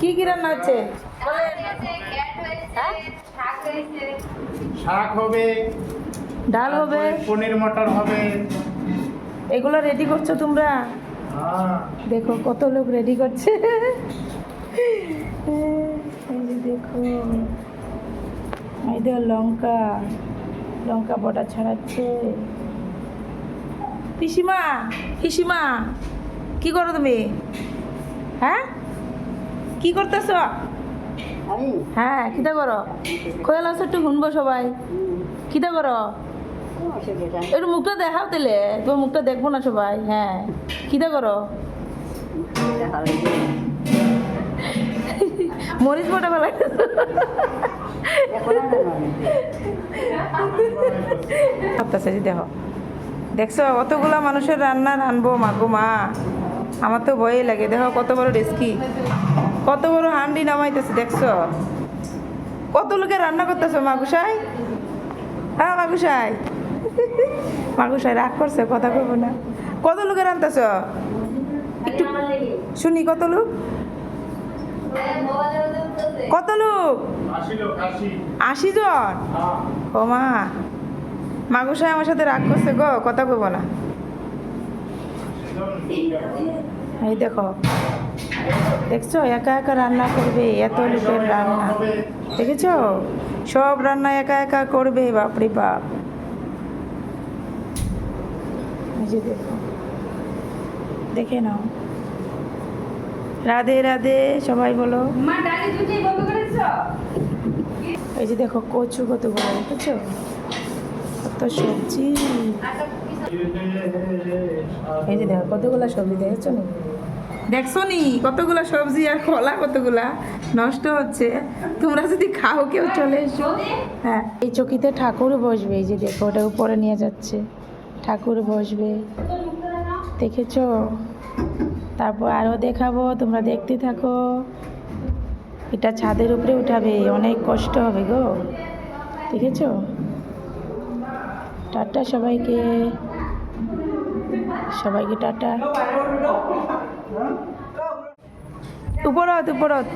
কি কি রান্না হচ্ছে? শাক হবে ডাল হবে। পনির মটর হবে। এগুলো রেডি করছ তোমরা? হ্যাঁ। দেখো কত লোক রেডি করছে। দেখো। এই দেখো লঙ্কা লঙ্কা বটা ছাড়াচ্ছে। পিসিমা পিসিমা কি করো তুমি? হ্যাঁ? কি করতেছ? হ্যাঁ কিতা করো? কোয়াল আছে একটু শুনব সবাই। কিতা করো? একটু মুখটা দেখাও দিলে তোমার মুখটা দেখব না সবাই হ্যাঁ। কিতা করো? মরিচ বটা ফেলাই ভাবতেছে যে দেখো। দেখছ, অতগুলা মানুষের রান্না রানবো মাগো মা। আমার তো ভয়ই লাগে, দেখো কত বড় রেস্কি কত বড় হান্ডি নামাইতেছে, দেখছ? কত লোকে রান্না করতেছো মাগুসাই হ্যাঁ মাগুসাই মাগুসাই রাগ করছে, কথা কইব না। কত লোকে রান্তাছ? একটু শুনি, কত লোক? কত লোক? আশি জন? ও মা। মাগুসাই আমার সাথে রাগ করছে গো কথা কইব না। এই দেখো দেখছ? একা একা রান্না করবে এত লোকের রান্না। দেখেছ? সব রান্না একা একা করবে বাপরে বাপ। যে দেখো দেখে নাও। রাধে রাধে সবাই বলো। এই যে দেখো কচু কত বড় দেখেছ কত সবজি। এই যে দেখো, কতগুলা সবজি দেখেছ নি? দেখছ নি? কতগুলা সবজি আর কলা কতগুলা? নষ্ট হচ্ছে। তোমরা যদি খাও, কেউ চলে এসো। হ্যাঁ এই চকিতে ঠাকুর বসবে। এই যে দেখো, ওটা উপরে নিয়ে যাচ্ছে। ঠাকুর বসবে। দেখেছ? তারপর আরও দেখাবো, তোমরা দেখতে থাকো। এটা ছাদের উপরে উঠাবে, অনেক কষ্ট হবে গো। দেখেছ? টাটা সবাইকে। সবাইকে টাটা। উপরত উপরত।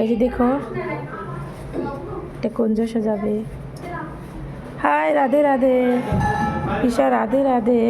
এই যে দেখো এটা কোন কুঞ্জ যাবে? হাই রাধে রাধে। ঈশা রাধে রাধে।